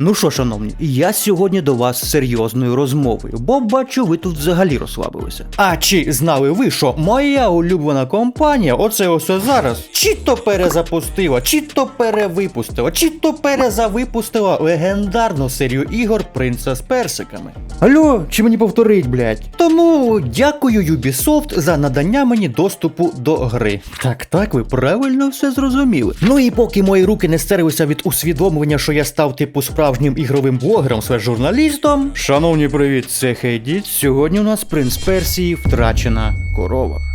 Ну що, шановні, я сьогодні до вас з серйозною розмовою, бо бачу, ви тут взагалі розслабилися. А чи знали ви, що моя улюблена компанія, оце ось зараз, чи то перезапустила, чи то перевипустила, чи то перезавипустила легендарну серію ігор Принца з персиками. Алло, чи мені повторить, блядь? Тому дякую Ubisoft за надання мені доступу до гри. Так, так, ви правильно все зрозуміли. Ну і поки мої руки не стерилися від усвідомлення, що я став типу справжнім ігровим блогером, све журналістом. Шановні, привіт, це Хейдіт. Сьогодні у нас принц Персії втрачена корова.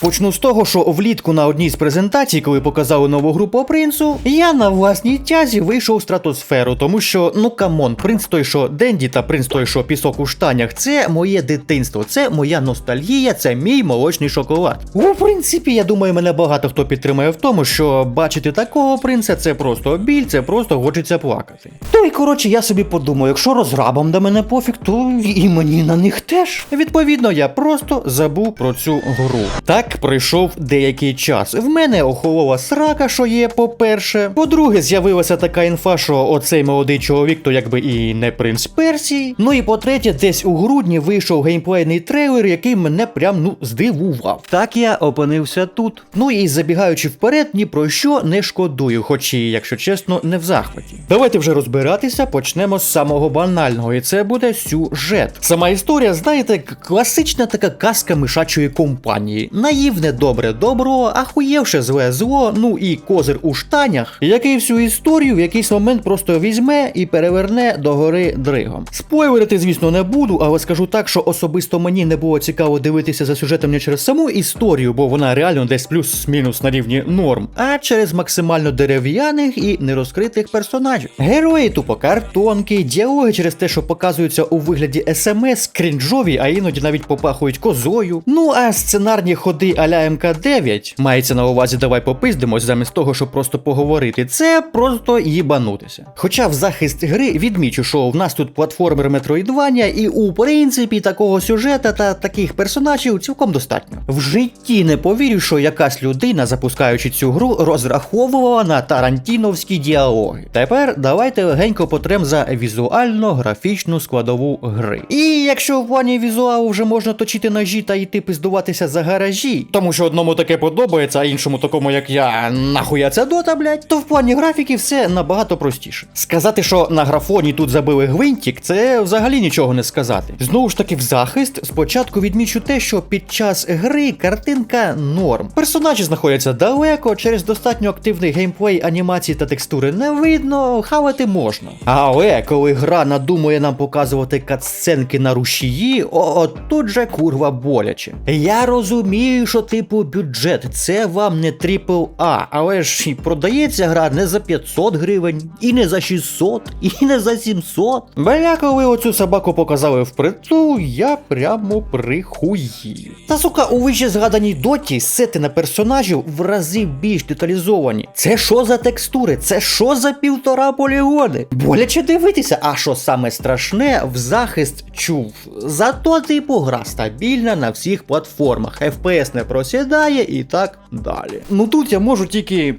Почну з того, що влітку на одній з презентацій, коли показали нову гру по принцу, я на власній тязі вийшов в стратосферу, тому що, ну камон, принц той, що Денді та принц той, що пісок у штанях, це моє дитинство, це моя ностальгія, це мій молочний шоколад. У принципі, я думаю, мене багато хто підтримає в тому, що бачити такого принца це просто біль, це просто хочеться плакати. То й коротше, я собі подумав, якщо розрабам до мене пофіг, то і мені на них теж. Відповідно, я просто забув про цю гру. Так пройшов деякий час. В мене охолола срака, що є, по-перше. По-друге, з'явилася така інфа, що оцей молодий чоловік, то якби і не принц Персії. Ну і по-третє, десь у грудні вийшов геймплейний трейлер, який мене прям ну здивував. Так я опинився тут. Ну і забігаючи вперед, ні про що не шкодую, хоч і, якщо чесно, не в захваті. Давайте вже розбиратися, почнемо з самого банального, і це буде сюжет. Сама історія, знаєте, класична така казка мишачої компанії. Наївне добре добро, ахуєвше зле зло, ну і козир у штанях, який всю історію в якийсь момент просто візьме і переверне до гори дригом. Спойлерити, звісно, не буду, але скажу так, що особисто мені не було цікаво дивитися за сюжетом не через саму історію, бо вона реально десь плюс-мінус на рівні норм, а через максимально дерев'яних і нерозкритих персонажів. Герої тупо картонки, діалоги через те, що показуються у вигляді смс, крінжові, а іноді навіть попахують козою. Ну а сценарні ходи аля МК9 мається на увазі, давай попиздимось, замість того, щоб просто поговорити. Це просто їбанутися. Хоча в захист гри відмічу, що в нас тут платформер Metroidvania, і у принципі такого сюжета та таких персонажів цілком достатньо. В житті не повірю, що якась людина, запускаючи цю гру, розраховувала на тарантіновські діалоги. Тепер давайте легенько потрем за візуально-графічну складову гри. І якщо в плані візуалу вже можна точити ножі та йти пиздуватися за гаражі, тому що одному таке подобається, а іншому такому, як я, нахуя це дота, блять, то в плані графіки все набагато простіше. Сказати, що на графоні тут забили гвинтик, це взагалі нічого не сказати. Знову ж таки, в захист спочатку відмічу те, що під час гри картинка норм. Персонажі знаходяться далеко, через достатньо активний геймплей, анімації та текстури не видно, хавати можна. Але коли гра надумує нам показувати катсценки на рушії, о, тут же курва боляче. Я розумію, що типу бюджет це вам не AAA, але ж і продається гра не за 500 гривень, і не за 600, і не за 700. Бля, коли оцю собаку показали впритул, я прямо прихуїв. Та сука, у вище згаданій доті сети на персонажів в рази більш деталізовані. Це що за текстури? Це що за півтора полігони? Боляче дивитися, а що саме страшне, в захист чув. Зато типу гра стабільна на всіх платформах. FPS не просідає і так далі. Ну тут я можу тільки.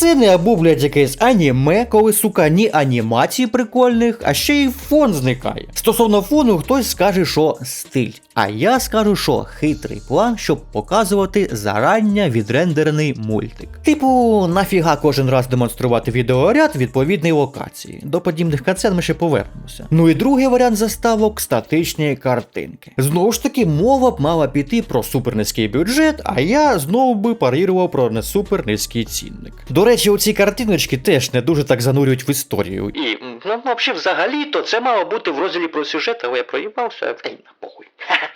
Касцени або, блядь, якесь аніме, коли, сука, ні анімації прикольних, а ще й фон зникає. Стосовно фону, хтось скаже, що стиль. А я скажу, що хитрий план, щоб показувати зарання відрендерений мультик. Типу, нафіга кожен раз демонструвати відеоряд відповідної локації. До подібних кацен ми ще повернемося. Ну і другий варіант заставок статичні картинки. Знову ж таки, мова б мала піти про супернизький бюджет, а я знову би парірував про не супернизький цінник. До речі, оці картиночки теж не дуже так занурюють в історію. І ну, взагалі, то це мало бути в розділі про сюжет, але я проїбався, ей, похуй.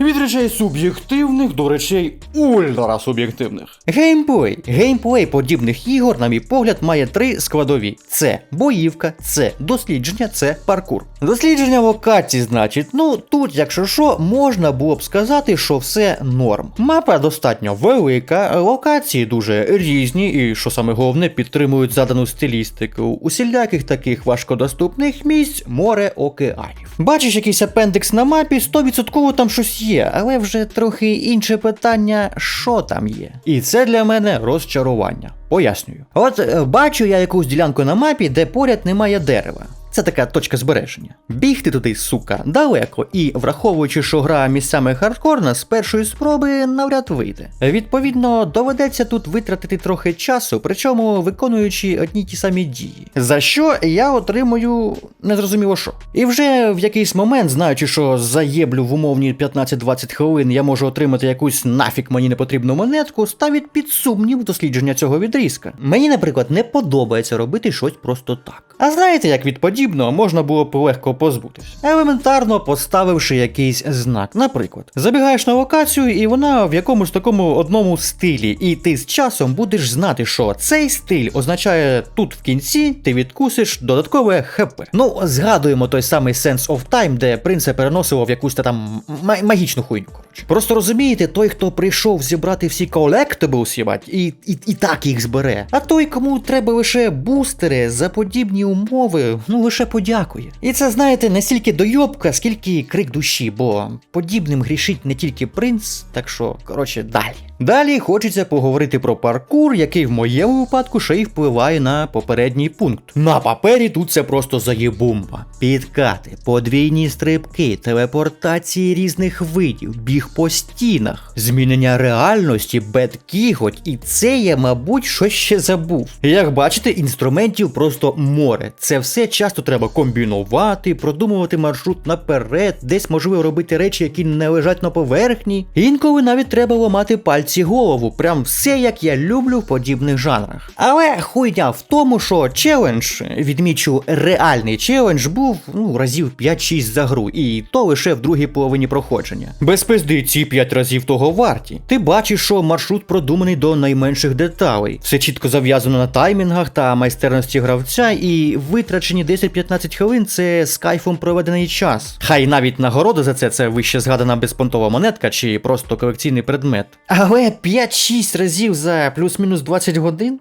Від речей суб'єктивних до речей ультрасуб'єктивних. Геймплей. Геймплей подібних ігор, на мій погляд, має три складові: це боївка, це дослідження, це паркур. Дослідження локацій, значить, ну тут, якщо що, можна було б сказати, що все норм. Мапа достатньо велика, локації дуже різні, і що саме головне, підтримують задану стилістику. Усіляких таких важкодоступних місць море океанів. Бачиш якийсь апендекс на мапі, 100% там щось є, але вже трохи інше питання, що там є. І це для мене розчарування. Пояснюю. От е, бачу я якусь ділянку на мапі, де поряд немає дерева. Це така точка збереження. Бігти туди, сука, далеко, і враховуючи, що гра місцями хардкорна, з першої спроби навряд вийде. Відповідно, доведеться тут витратити трохи часу, причому виконуючи одні ті самі дії. За що я отримую незрозуміло що. І вже в якийсь момент, знаючи, що заєблю в умовні 15-20 хвилин, я можу отримати якусь нафік мені непотрібну монетку, ставить під сумнів дослідження цього відрізка. Мені, наприклад, не подобається робити щось просто так. А знаєте, як від подібного можна було б легко позбутись? Елементарно поставивши якийсь знак. Наприклад, забігаєш на локацію, і вона в якомусь такому одному стилі, і ти з часом будеш знати, що цей стиль означає тут в кінці ти відкусиш додаткове ХП. Ну, згадуємо той самий Sense of Time, де принце переносило в якусь там ма- магічну хуйню. Коротше. Просто розумієте, той, хто прийшов зібрати всі collectibles, їбать, і, і, і так їх збере. А той, кому треба лише бустери за подібні умови, ну лише подякує. І це, знаєте, не стільки дойобка, скільки крик душі, бо подібним грішить не тільки принц, так що, коротше, далі. Далі хочеться поговорити про паркур, який в моєму випадку ще й впливає на попередній пункт. На папері тут це просто заєбумба. Підкати, подвійні стрибки, телепортації різних видів, біг по стінах, змінення реальності, беткіготь, і це я, мабуть, щось ще забув. Як бачите, інструментів просто море. Це все часто треба комбінувати, продумувати маршрут наперед, десь можливо робити речі, які не лежать на поверхні. Інколи навіть треба ламати пальці голову. Прям все як я люблю в подібних жанрах. Але хуйня в тому, що челендж, відмічу, реальний челендж був ну разів 5-6 за гру, і то лише в другій половині проходження. Без пизди ці 5 разів того варті. Ти бачиш, що маршрут продуманий до найменших деталей. Все чітко зав'язано на таймінгах та майстерності гравця, і витрачені 10-15 хвилин це з кайфом проведений час. Хай навіть нагорода за це це вище згадана безпонтова монетка чи просто колекційний предмет. Але 5-6 разів за плюс-мінус 20 годин?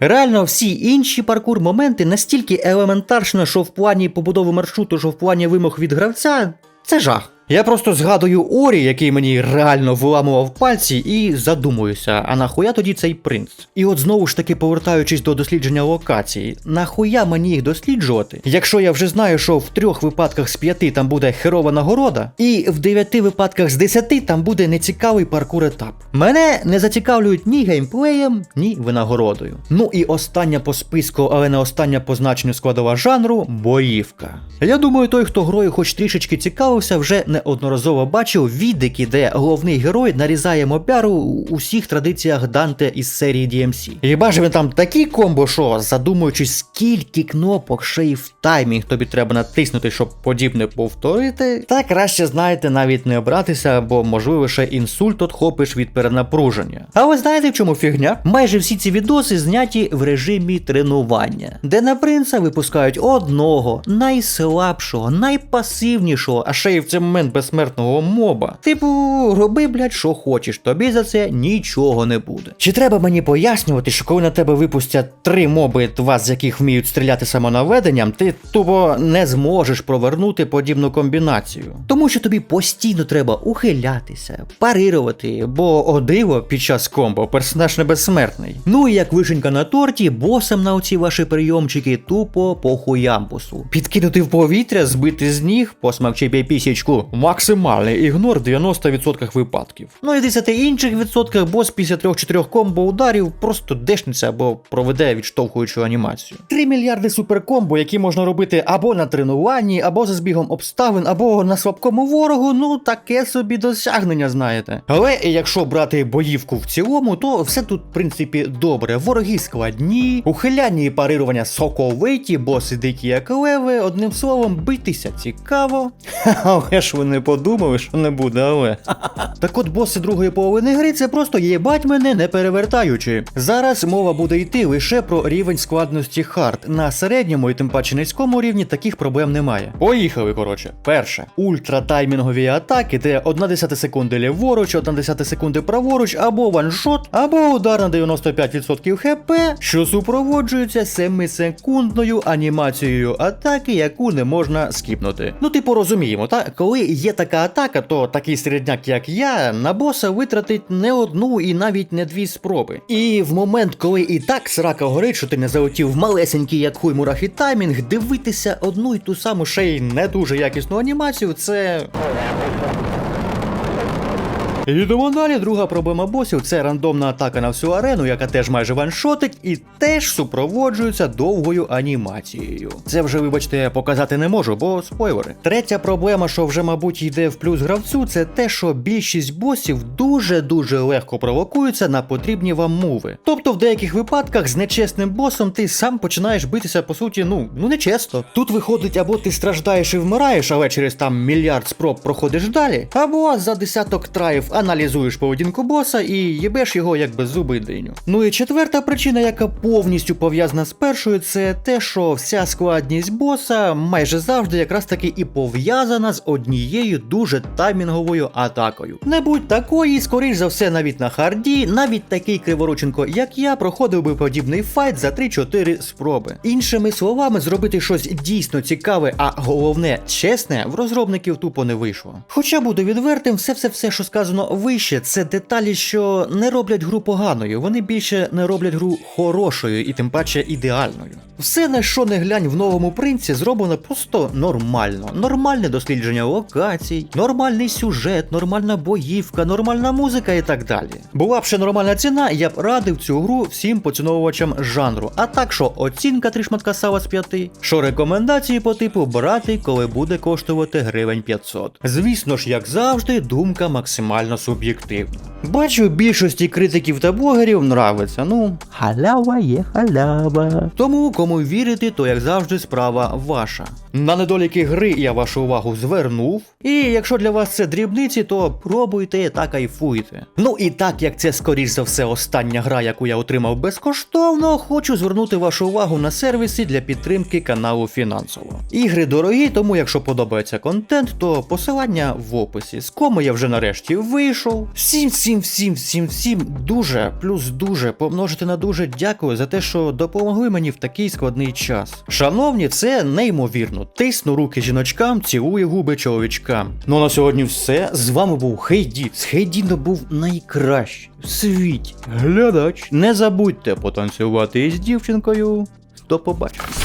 Реально, всі інші паркур моменти настільки елементарно, що в плані побудови маршруту, що в плані вимог від гравця, це жах. Я просто згадую Орі, який мені реально виламував пальці, і задумуюся, а нахуя тоді цей принц? І от знову ж таки повертаючись до дослідження локації, нахуя мені їх досліджувати, якщо я вже знаю, що в трьох випадках з п'яти там буде херова нагорода, і в дев'яти випадках з десяти там буде нецікавий паркур етап. Мене не зацікавлюють ні геймплеєм, ні винагородою. Ну і остання по списку, але не остання по значенню складова жанру боївка. Я думаю, той, хто грою хоч трішечки цікавився, вже неодноразово бачив відики, де головний герой нарізає мобяру у усіх традиціях Данте із серії DMC. І бачив він там такі комбо, що задумуючись, скільки кнопок ще й в таймінг тобі треба натиснути, щоб подібне повторити, та краще знаєте навіть не обратися, бо можливо ще інсульт отхопиш від перенапруження. А ви знаєте в чому фігня? Майже всі ці відоси зняті в режимі тренування, де на принца випускають одного, найслабшого, найпасивнішого, а ще й в цей момент безсмертного моба. Типу, роби, блядь, що хочеш, тобі за це нічого не буде. Чи треба мені пояснювати, що коли на тебе випустять три моби, два з яких вміють стріляти самонаведенням, ти тупо не зможеш провернути подібну комбінацію. Тому що тобі постійно треба ухилятися, парирувати, бо о диво під час комбо персонаж не безсмертний. Ну і як вишенька на торті, босам на оці ваші прийомчики тупо по хуямбусу. Підкинути в повітря, збити з ніг, посмакчи бій пісічку. Максимальний ігнор в 90% випадків. Ну і 10 інших відсотках бос після 3-4 комбо ударів просто дешнеться або проведе відштовхуючу анімацію. 3 мільярди суперкомбо, які можна робити або на тренуванні, або за збігом обставин, або на слабкому ворогу, ну таке собі досягнення, знаєте. Але якщо брати боївку в цілому, то все тут, в принципі, добре. Вороги складні, ухиляння і парирування соковиті, боси дикі як леви, одним словом, битися цікаво. Але ж ви не подумали, що не буде, але. Так от боси другої половини гри це просто їбать мене не перевертаючи. Зараз мова буде йти лише про рівень складності хард. На середньому і тим паче низькому рівні таких проблем немає. Поїхали, коротше. Перше. Ультратаймінгові атаки, де 1 десята секунди ліворуч, 1 десята секунди праворуч, або ваншот, або удар на 95% хп, що супроводжується 7-секундною анімацією атаки, яку не можна скіпнути. Ну, типу, розуміємо, так? Коли є така атака, то такий середняк, як я, на боса витратить не одну і навіть не дві спроби. І в момент, коли і так срака горить, що ти не залетів в малесенький, як хуй мурахи таймінг, дивитися одну і ту саму ще й не дуже якісну анімацію, це. Йдемо далі. Друга проблема босів це рандомна атака на всю арену, яка теж майже ваншотить і теж супроводжується довгою анімацією. Це вже, вибачте, показати не можу, бо спойлери. Третя проблема, що вже, мабуть, йде в плюс гравцю, це те, що більшість босів дуже-дуже легко провокуються на потрібні вам мови. Тобто, в деяких випадках з нечесним босом ти сам починаєш битися, по суті, ну, ну нечесно. Тут виходить, або ти страждаєш і вмираєш, але через там мільярд спроб проходиш далі, або за десяток траїв аналізуєш поведінку боса і їбеш його як беззубий диню. Ну і четверта причина, яка повністю пов'язана з першою, це те, що вся складність боса майже завжди якраз таки і пов'язана з однією дуже таймінговою атакою. Не будь такої, скоріш за все, навіть на харді, навіть такий криворученко, як я, проходив би подібний файт за 3-4 спроби. Іншими словами, зробити щось дійсно цікаве, а головне чесне, в розробників тупо не вийшло. Хоча буду відвертим, все все все, що сказано вище, це деталі, що не роблять гру поганою, вони більше не роблять гру хорошою і тим паче ідеальною. Все на що не глянь в новому принці зроблено просто нормально. Нормальне дослідження локацій, нормальний сюжет, нормальна боївка, нормальна музика і так далі. Була б ще нормальна ціна, я б радив цю гру всім поціновувачам жанру. А так що оцінка три шматка сала з 5, що рекомендації по типу брати, коли буде коштувати гривень 500. Звісно ж, як завжди, думка максимально суб'єктивна. Бачу, більшості критиків та блогерів нравиться. Ну, халява є халява. Тому кому вірити, то як завжди справа ваша. На недоліки гри я вашу увагу звернув. І якщо для вас це дрібниці, то пробуйте та кайфуйте. Ну і так як це скоріш за все остання гра, яку я отримав безкоштовно, хочу звернути вашу увагу на сервіси для підтримки каналу фінансово. Ігри дорогі, тому якщо подобається контент, то посилання в описі. З кому я вже нарешті вийшов. Всім, всім, всім, всім, всім дуже плюс дуже помножити на дуже дякую за те, що допомогли мені в такий складний час. Шановні, це неймовірно. Тисну руки жіночкам, цілую губи чоловічкам. Ну а на сьогодні все. З вами був Хейді. З Хейдіна був найкращий в світі. Глядач. Не забудьте потанцювати із дівчинкою. До побачення.